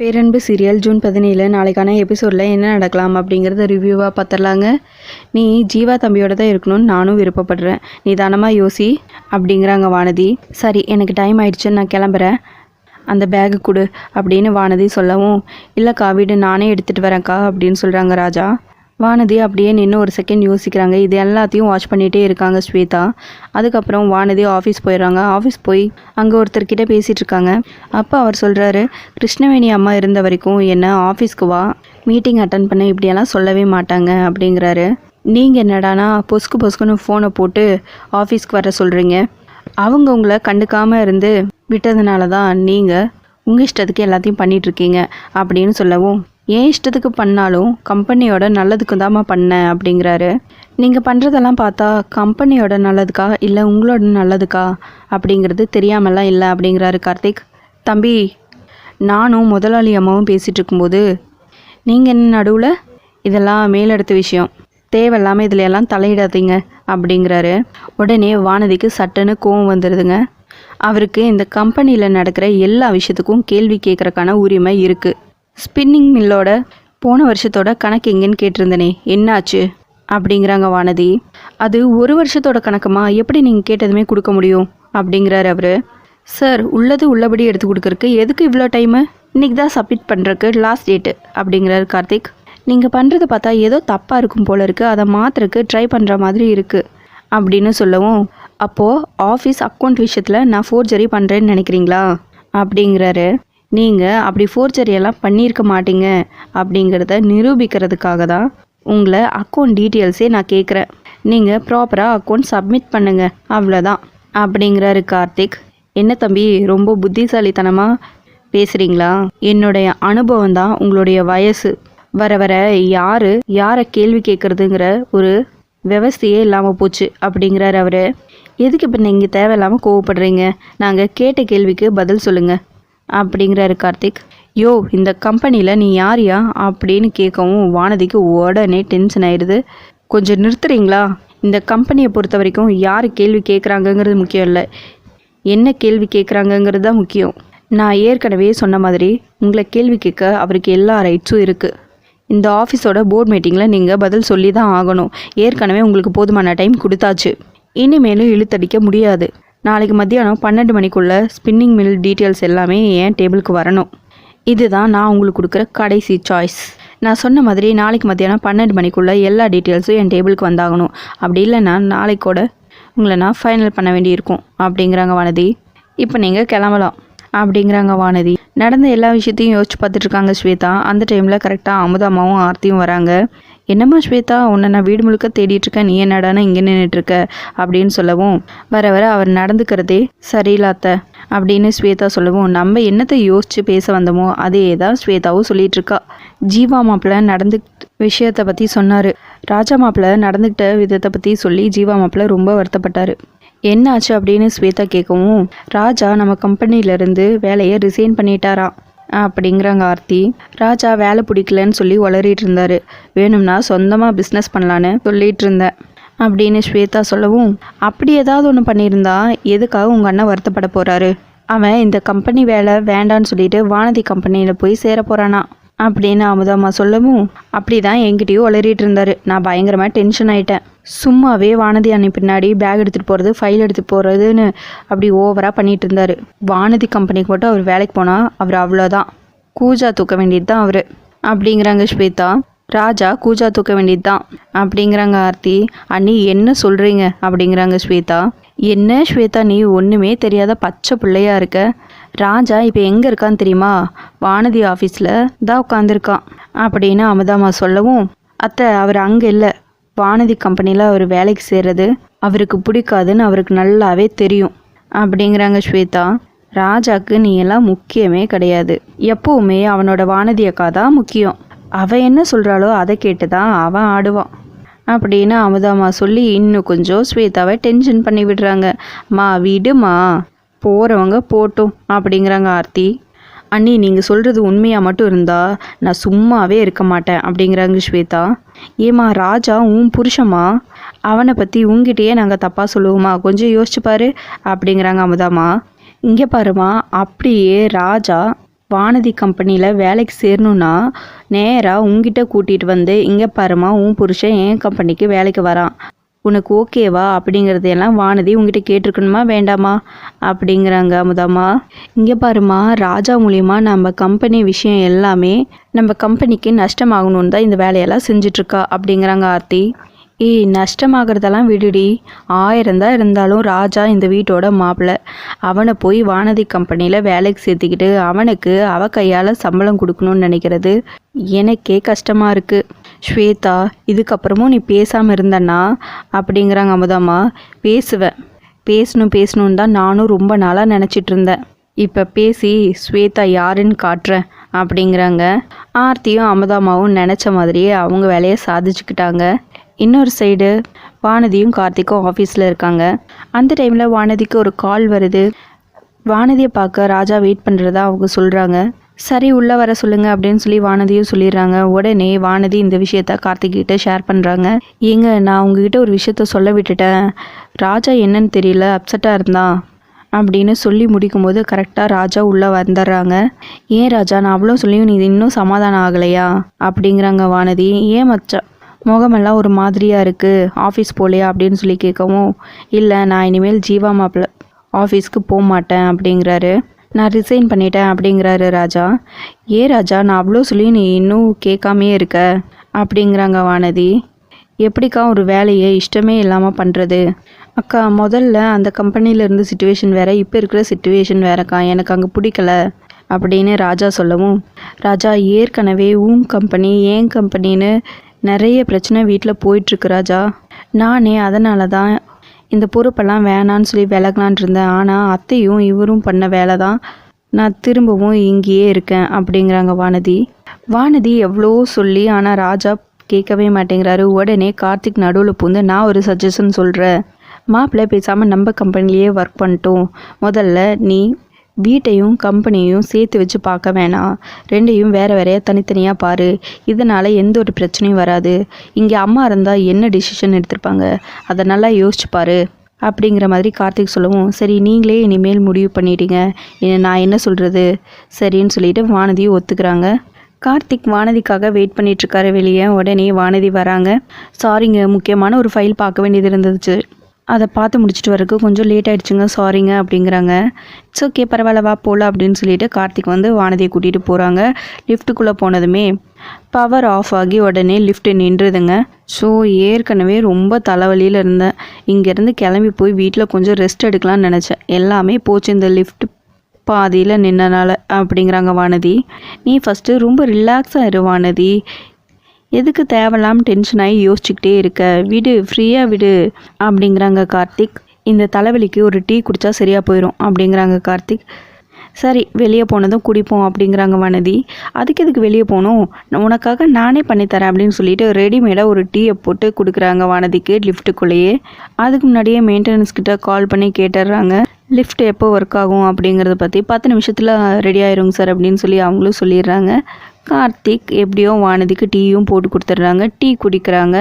பேரன்பு serial June பதினேழு. நாளைக்கான எபிசோடில் என்ன நடக்கலாம் அப்படிங்கிறத ரிவ்யூவாக பார்த்துடலாங்க நீ ஜீவா தம்பியோட தான் இருக்கணும்னு நானும் விருப்பப்படுறேன். நிதானமாக யோசி அப்படிங்கிறாங்க வானதி. சரி எனக்கு டைம் ஆயிடுச்சுன்னு நான் கிளம்புறேன். அந்த பேகு கொடு அப்படின்னு வானதி சொல்லவும் இல்லைக்கா வீடு நானே எடுத்துகிட்டு வரேன்க்கா அப்படின்னு சொல்கிறாங்க ராஜா. வானதி அப்படியே நின்று ஒரு செகண்ட் யோசிக்கிறாங்க. இது எல்லாத்தையும் வாட்ச் பண்ணிகிட்டே இருக்காங்க ஸ்வேதா. அதுக்கப்புறம் வானதி ஆஃபீஸ் போயிடுறாங்க. ஆஃபீஸ் போய் அங்கே ஒருத்தர்கிட்ட பேசிகிட்டு இருக்காங்க. அப்போ அவர் சொல்கிறாரு கிருஷ்ணவேணி அம்மா இருந்த வரைக்கும் என்ன ஆஃபீஸ்க்கு வா. மீட்டிங் அட்டன் பண்ண இப்படியெல்லாம் சொல்லவே மாட்டாங்க அப்படிங்கிறாரு. நீங்கள் என்னடானா பொசுக்கு பொசுக்குன்னு ஃபோனை போட்டு ஆஃபீஸ்க்கு வர சொல்கிறீங்க அவங்க உங்களை கண்டுக்காமல் இருந்து விட்டதுனால தான் நீங்கள் உங்கள் இஷ்டத்துக்கு எல்லாத்தையும் பண்ணிகிட்ருக்கீங்க இருக்கீங்க அப்படின்னு சொல்லவும் ஏன் இஷ்டத்துக்கு பண்ணாலும் கம்பெனியோட நல்லதுக்கு தாம்மா பண்ணேன் அப்படிங்கிறாரு. நீங்கள் பண்ணுறதெல்லாம் பார்த்தா கம்பெனியோட நல்லதுக்கா இல்லை உங்களோட நல்லதுக்கா அப்படிங்கிறது தெரியாமலாம் இல்லை அப்படிங்கிறாரு கார்த்திக். தம்பி நானும் முதலாளி அம்மாவும் பேசிகிட்டு இருக்கும்போது நீங்கள் என்ன நடுவில்? இதெல்லாம் மேலெடுத்த விஷயம். தேவையில்லாமல் இதில் எல்லாம் தலையிடாதீங்க அப்படிங்கிறாரு. உடனே வானதிக்கு சட்டுன்னு கோவம் வந்துடுதுங்க அவருக்கு இந்த கம்பெனியில் நடக்கிற எல்லா விஷயத்துக்கும் கேள்வி கேட்குறக்கான உரிமை இருக்குது ஸ்பின்னிங் மில்லோட போன வருஷத்தோட கணக்கு எங்கேன்னு கேட்டிருந்தனே என்னாச்சு? அப்படிங்கிறாங்க வானதி. அது ஒரு வருஷத்தோட கணக்குமா? எப்படி நீங்கள் கேட்டதுமே கொடுக்க முடியும் அப்படிங்கிறாரு அவர். சார் உள்ளது உள்ளபடி எடுத்து கொடுக்குறக்கு எதுக்கு இவ்வளோ டைமு இன்றைக்கி தான் சப்மிட் பண்ணுறக்கு லாஸ்ட் டேட்டு அப்படிங்கிறாரு கார்த்திக். நீங்கள் பண்ணுறத பார்த்தா ஏதோ தப்பாக இருக்கும் போல இருக்குது அதை மாற்றுறக்கு ட்ரை பண்ணுற மாதிரி இருக்குது அப்படின்னு சொல்லவும் அப்போது ஆஃபீஸ் அக்கௌண்ட் விஷயத்தில் நான் ஃபோர்ஜரி பண்ணுறேன்னு நினைக்கிறீங்களா? அப்படிங்கிறாரு. நீங்கள் அப்படி ஃபோர்ஜரி எல்லாம் பண்ணியிருக்க மாட்டீங்க அப்படிங்கிறத நிரூபிக்கிறதுக்காக தான் உங்களை அக்கௌண்ட் டீட்டெயில்ஸே நான் கேட்குறேன். நீங்கள் ப்ராப்பராக அக்கௌண்ட் சப்மிட் பண்ணுங்க. அவ்வளோதான் அப்படிங்கிறாரு கார்த்திக். என்ன தம்பி ரொம்ப புத்திசாலித்தனமாக பேசுகிறீங்களா என்னுடைய அனுபவம் தான் உங்களுடைய வயசு. வர வர யார் யாரை கேள்வி கேட்குறதுங்கிற ஒரு விவஸ்தையே இல்லாமல் போச்சு அப்படிங்கிறாரு அவர். எதுக்கு இப்போ நீங்கள் தேவையில்லாமல் கோவப்படுறீங்க? நாங்கள் கேட்ட கேள்விக்கு பதில் சொல்லுங்கள் அப்படிங்கிறாரு கார்த்திக். யோ இந்த கம்பெனியில் நீ யாரியா அப்படின்னு கேட்கவும் வானதிக்கு உடனே டென்ஷன் ஆயிடுது கொஞ்சம் நிறுத்துறீங்களா? இந்த கம்பெனியை பொறுத்த வரைக்கும் யார் கேள்வி கேட்குறாங்கங்கிறது முக்கியம் இல்லை. என்ன கேள்வி கேட்குறாங்கங்கிறது தான் முக்கியம். நான் ஏற்கனவே சொன்ன மாதிரி உங்களை கேள்வி கேட்க அவருக்கு எல்லா ரைட்ஸும் இருக்குது இந்த ஆஃபீஸோட போர்ட் மீட்டிங்கில் நீங்கள் பதில் சொல்லி தான் ஆகணும். ஏற்கனவே உங்களுக்கு போதுமான டைம் கொடுத்தாச்சு. இனிமேலும் இழுத்தடிக்க முடியாது. நாளைக்கு மத்தியானம் பன்னெண்டு மணிக்குள்ளே ஸ்பின்னிங் மில் டீட்டெயில்ஸ் எல்லாமே என் டேபிளுக்கு வரணும். இதுதான் நான் உங்களுக்கு கொடுக்குற கடைசி சாய்ஸ் நான் சொன்ன மாதிரி நாளைக்கு மத்தியானம் பன்னெண்டு மணிக்குள்ளே எல்லா டீட்டெயில்ஸும் என் டேபிளுக்கு வந்தாகணும். அப்படி இல்லைன்னா நாளைக்கூட உங்களை நான் ஃபைனல் பண்ண வேண்டியிருக்கும். அப்படிங்கிறாங்க வானதி. இப்போ நீங்கள் கிளம்பலாம். அப்படிங்கிறாங்க வானதி. நடந்த எல்லா விஷயத்தையும் யோசிச்சு பார்த்துட்ருக்காங்க ஸ்வேதா. அந்த டைமில் கரெக்டாக அமுதாமாவும் ஆர்த்தியும் வராங்க. என்னம்மா ஸ்வேதா உன்னை நான் வீடு முழுக்க தேடிட்டு இருக்கேன். நீ என்னடானா இங்கே நின்றுட்டுருக்க அப்படின்னு சொல்லவும் வர வர அவர் நடந்துக்கிறதே சரியில்லாத்த அப்படின்னு ஸ்வேதா சொல்லவும் நம்ம என்னத்தை யோசிச்சு பேச வந்தோமோ அதே தான் ஸ்வேதாவும் சொல்லிட்டு இருக்கா. ஜீவா மாப்பிள்ள நடந்து விஷயத்தை பற்றி சொன்னார். ராஜா மாப்பிள்ள நடந்துக்கிட்ட விதத்தை பற்றி சொல்லி ஜீவா மாப்பிள்ள ரொம்ப வருத்தப்பட்டார். என்னாச்சு அப்படின்னு ஸ்வேதா கேட்கவும் ராஜா நம்ம கம்பெனியிலேருந்து வேலையை ரிசைன் பண்ணிட்டாராம் அப்படிங்கிறாங்க ஆர்த்தி. ராஜா வேலை பிடிக்கலன்னு சொல்லி உளறிட்டு இருந்தாரு. வேணும்னா சொந்தமாக பிஸ்னஸ் பண்ணலான்னு சொல்லிட்டு இருந்தேன். அப்படின்னு ஸ்வேதா சொல்லவும் அப்படி ஏதாவது ஒன்று பண்ணியிருந்தா எதுக்காக உங்கள் அண்ணன் வருத்தப்பட போகிறாரு அவன் இந்த கம்பெனி வேலை வேண்டான்னு சொல்லிட்டு வானதி கம்பெனியில் போய் சேர போகிறானா அப்படின்னு அமுதாம்மா சொல்லவும் அப்படி தான் என்கிட்டயும் உளறிட்டு இருந்தாரு. நான் பயங்கரமாக டென்ஷன் ஆயிட்டேன். சும்மாவே வானதி அன்னை பின்னாடி பேக் எடுத்துகிட்டு போகிறது ஃபைல் எடுத்துகிட்டு போகிறதுன்னு அப்படி ஓவராக பண்ணிகிட்டு இருந்தார். வானதி கம்பெனிக்கு மட்டும் அவர் வேலைக்கு போனால் அவர் அவ்வளோதான் கூஜா தூக்க வேண்டியது தான் அவர். அப்படிங்கிறாங்க ஸ்வேதா. ராஜா கூஜா தூக்க வேண்டியது தான் அப்படிங்கிறாங்க ஆர்த்தி. அண்ணி என்ன சொல்கிறீங்க அப்படிங்கிறாங்க ஸ்வேதா. என்ன ஸ்வேதா நீ ஒன்றுமே தெரியாத பச்சை பிள்ளையா இருக்க? ராஜா இப்போ எங்கே இருக்கான்னு தெரியுமா? வானதி ஆஃபீஸில் தான் உட்காந்துருக்கான் அப்படின்னு அமுதாமா சொல்லவும் அத்தை அவர் அங்கே இல்லை. வானதி கம்பெனியில் அவர் வேலைக்கு சேர்றது அவருக்கு பிடிக்காதுன்னு அவருக்கு நல்லாவே தெரியும். அப்படிங்கிறாங்க ஸ்வேதா. ராஜாக்கு நீ எல்லாம் முக்கியமே கிடையாது. எப்பவுமே அவனோட வானதி அக்கா தான் முக்கியம். அவன் என்ன சொல்கிறாளோ அதை கேட்டு தான் அவன் ஆடுவான். அப்படின்னு அமுதாமா சொல்லி இன்னும் கொஞ்சம் ஸ்வேதாவை டென்ஷன் பண்ணி விடுறாங்க. மா விடுமா? போகிறவங்க போட்டும் அப்படிங்கிறாங்க ஆர்த்தி. அண்ணி நீங்கள் சொல்கிறது உண்மையாக மட்டும் இருந்தால் நான் சும்மாவே இருக்க மாட்டேன் அப்படிங்கிறாங்க ஸ்வேதா. ஏம்மா ராஜா உன் புருஷம்மா? அவனை பற்றி உங்ககிட்டயே நாங்கள் தப்பாக சொல்லுவோமா? கொஞ்சம் யோசிச்சு பாரு அப்படிங்கிறாங்க அமுதாம்மா இங்கே பாருமா அப்படியே ராஜா வானதி கம்பெனியில் வேலைக்கு சேரணுன்னா நேராக உங்ககிட்ட கூட்டிகிட்டு வந்து இங்கே பாருமா உன் புருஷன் என் கம்பெனிக்கு வேலைக்கு வரான். உனக்கு ஓகேவா அப்படிங்கிறதையெல்லாம் வானதி உங்ககிட்ட கேட்டிருக்கணுமா வேண்டாமா? அப்படிங்கிறாங்க அமுதாமா இங்கே பாருமா ராஜா மூலியமா நம்ம கம்பெனி விஷயம் எல்லாமே நம்ம கம்பெனிக்கு நஷ்டமாகணும்னு தான் இந்த வேலையெல்லாம் செஞ்சிட்ருக்கா அப்படிங்கிறாங்க ஆர்த்தி. ஏய் நஷ்டமாகறதெல்லாம் விடுடி. ஆயிரம் தான் இருந்தாலும் ராஜா இந்த வீட்டோட மாப்பிள்ளை அவனை போய் வானதி கம்பெனியில் வேலைக்கு சேர்த்துக்கிட்டு அவனுக்கு அவ கையால் சம்பளம் கொடுக்கணும்னு நினைக்கிறது எனக்கே கஷ்டமாக இருக்குது ஸ்வேதா இதுக்கப்புறமும் நீ பேசாமல் இருந்தன்னா அப்படிங்கிறாங்க அமுதாம்மா. பேசுவேன். பேசணும் பேசணுன்னு தான் நானும் ரொம்ப நாளாக நினச்சிட்டு இருந்தேன். இப்போ பேசி ஸ்வேதா யாருன்னு காட்டுறேன் அப்படிங்கிறாங்க. ஆர்த்தியும் அமுதாமாவும் நினச்ச மாதிரியே அவங்க வேலையை சாதிச்சுக்கிட்டாங்க. இன்னொரு சைடு வானதியும் கார்த்திக்கும் ஆஃபீஸில் இருக்காங்க. அந்த டைமில் வானதிக்கு ஒரு கால் வருது. வானதியை பார்க்க ராஜா வெயிட் பண்ணுறதா அவங்க சொல்கிறாங்க சரி உள்ளே வர சொல்லுங்க அப்படின்னு சொல்லி வானதியும் சொல்லிடுறாங்க. உடனே வானதி இந்த விஷயத்த கார்த்திக்கிட்ட ஷேர் பண்ணுறாங்க ஏங்க நான் உங்ககிட்ட ஒரு விஷயத்த சொல்ல விட்டுட்டேன். ராஜா என்னன்னு தெரியல அப்செட்டாக இருந்தான் அப்படின்னு சொல்லி முடிக்கும்போது கரெக்டாக ராஜா உள்ளே வந்துடுறாங்க. ஏன் ராஜா நான் அவ்வளோ சொல்லியும் நீ இன்னும் சமாதானம் ஆகலையா? அப்படிங்கிறாங்க வானதி. ஏன் மச்சா முகமெல்லாம் ஒரு மாதிரியாக இருக்குது ஆஃபீஸ் போகலையா அப்படின்னு சொல்லி கேட்கவும் இல்லை நான் இனிமேல் ஜீவா மாப்பிள்ள ஆஃபீஸ்க்கு போக மாட்டேன் அப்படிங்கிறாரு. நான் ரிசைன் பண்ணிட்டேன் அப்படிங்கிறாரு ராஜா. ஏ ராஜா நான் அவ்வளோ சொல்லி நீ இன்னும் கேட்காமே இருக்க அப்படிங்கிறாங்க வானதி. எப்படிக்கா ஒரு வேலையை இஷ்டமே இல்லாமல் பண்ணுறது அக்கா முதல்ல அந்த கம்பெனியில் இருந்த சுச்சுவேஷன் வேற இப்போ இருக்கிற சுச்சுவேஷன் வேறக்கா எனக்கு அங்கே பிடிக்கல அப்படின்னு ராஜா சொல்லவும். ராஜா ஏற்கனவே உன் கம்பெனி ஏன் கம்பெனின்னு நிறைய பிரச்சனை வீட்டில் போயிட்டுருக்கு ராஜா. நானே அதனால தான் இந்த பொறுப்பெல்லாம் வேணான்னு சொல்லி விலகலான் இருந்தேன். ஆனால் அத்தையும் இவரும் பண்ண வேலை தான் நான் திரும்பவும் இங்கேயே இருக்கேன் அப்படிங்கிறாங்க வானதி. வானதி எவ்வளோ சொல்லி ஆனால் ராஜா கேட்கவே மாட்டேங்கிறாரு. உடனே கார்த்திக் நடுவில் பூந்து நான் ஒரு சஜஷன் சொல்கிறேன் மாப்பிள்ளை பேசாமல் நம்ம கம்பெனிலேயே ஒர்க் பண்ணிட்டோம். முதல்ல நீ வீட்டையும் கம்பெனியையும் சேர்த்து வச்சு பார்க்க வேணாம். ரெண்டையும் வேறு வேறையாக தனித்தனியாக பாரு. இதனால் எந்த ஒரு பிரச்சனையும் வராது. இங்கே அம்மா இருந்தால் என்ன டிசிஷன் எடுத்திருப்பாங்க? அதை நல்லா யோசிச்சு பாரு. அப்படிங்கிற மாதிரி கார்த்திக் சொல்லவும் சரி நீங்களே இனிமேல் முடிவு பண்ணிட்டீங்க நான் என்ன சொல்கிறது சரின்னு சொல்லிட்டு வானதியும் ஒத்துக்கிறாங்க. கார்த்திக் வானதிக்காக வெயிட் பண்ணிட்டு இருக்காரு வெளியே. உடனே வானதி வராங்க. சாரிங்க முக்கியமான ஒரு ஃபைல் பார்க்க வேண்டியது இருந்துச்சு. அதை பார்த்து முடிச்சுட்டு வரக்கு கொஞ்சம் லேட் ஆகிடுச்சுங்க சாரிங்க அப்படிங்கிறாங்க. இட்ஸ் ஓகே பரவாயில்ல வா போகலாம் அப்படின்னு சொல்லிட்டு கார்த்திக் வந்து வானதியை கூட்டிகிட்டு போகிறாங்க லிஃப்ட்டுக்குள்ளே போனதுமே பவர் ஆஃப் ஆகி உடனே லிஃப்ட் நின்றுதுங்க. ஸோ ஏற்கனவே ரொம்ப தலைவலியில் இருந்தேன். இங்கேருந்து கிளம்பி போய் வீட்டில் கொஞ்சம் ரெஸ்ட் எடுக்கலாம்னு நினச்சேன். எல்லாமே போச்சு இந்த லிஃப்ட் பாதியில் நின்னனால அப்படிங்கிறாங்க வானதி. நீ ஃபஸ்ட்டு ரொம்ப ரிலாக்ஸாக இரு வானதி. எதுக்கு தேவையில்லாம டென்ஷன் ஆகி யோசிச்சுக்கிட்டே இருக்க? விடு ஃப்ரீயாக விடு அப்படிங்கிறாங்க கார்த்திக். இந்த தலைவலிக்கு ஒரு டீ குடித்தா சரியாக போயிடும் அப்படிங்கிறாங்க கார்த்திக். சரி வெளியே போனதும் குடிப்போம் அப்படிங்கிறாங்க வனதி. அதுக்கு எதுக்கு வெளியே போகணும்? உனக்காக நானே பண்ணித்தரேன் அப்படின்னு சொல்லிட்டு ரெடிமேடாக ஒரு டீயை போட்டு கொடுக்குறாங்க வானதிக்கு லிஃப்ட்டுக்குள்ளேயே அதுக்கு முன்னாடியே மெயின்டெனன்ஸ் கிட்ட கால் பண்ணி கேட்டுடுறாங்க. லிஃப்ட் எப்போ ஒர்க் ஆகும் அப்படிங்கிறத பற்றி பத்து நிமிஷத்தில் ரெடி ஆயிருங்க சார் அப்படின்னு சொல்லி அவங்களும் சொல்லிடுறாங்க. கார்த்திக் எப்படியோ வானதிக்கு டீயும் போட்டு கொடுத்துட்றாங்க. டீ குடிக்கிறாங்க.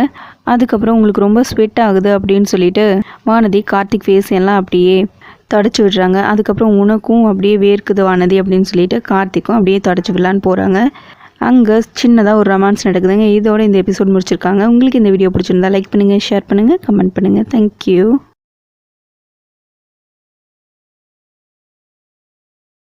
அதுக்கப்புறம் உங்களுக்கு ரொம்ப ஸ்வெட் ஆகுது அப்படின்னு சொல்லிட்டு வானதி கார்த்திக் ஃபேஸ் எல்லாம் அப்படியே தொடச்சி விடுறாங்க. அதுக்கப்புறம் உனக்கும் அப்படியே வேர்க்குது வானதி அப்படின்னு சொல்லிட்டு கார்த்திக்கும் அப்படியே தொடச்சி விடலான்னு போகிறாங்க அங்கே சின்னதாக ஒரு ரொமான்ஸ் நடக்குதுங்க. இதோட இந்த எபிசோட் முடிச்சிருக்காங்க. உங்களுக்கு இந்த வீடியோ பிடிச்சிருந்தா லைக் பண்ணுங்கள் ஷேர் பண்ணுங்கள் கமெண்ட் பண்ணுங்கள் தேங்க்யூ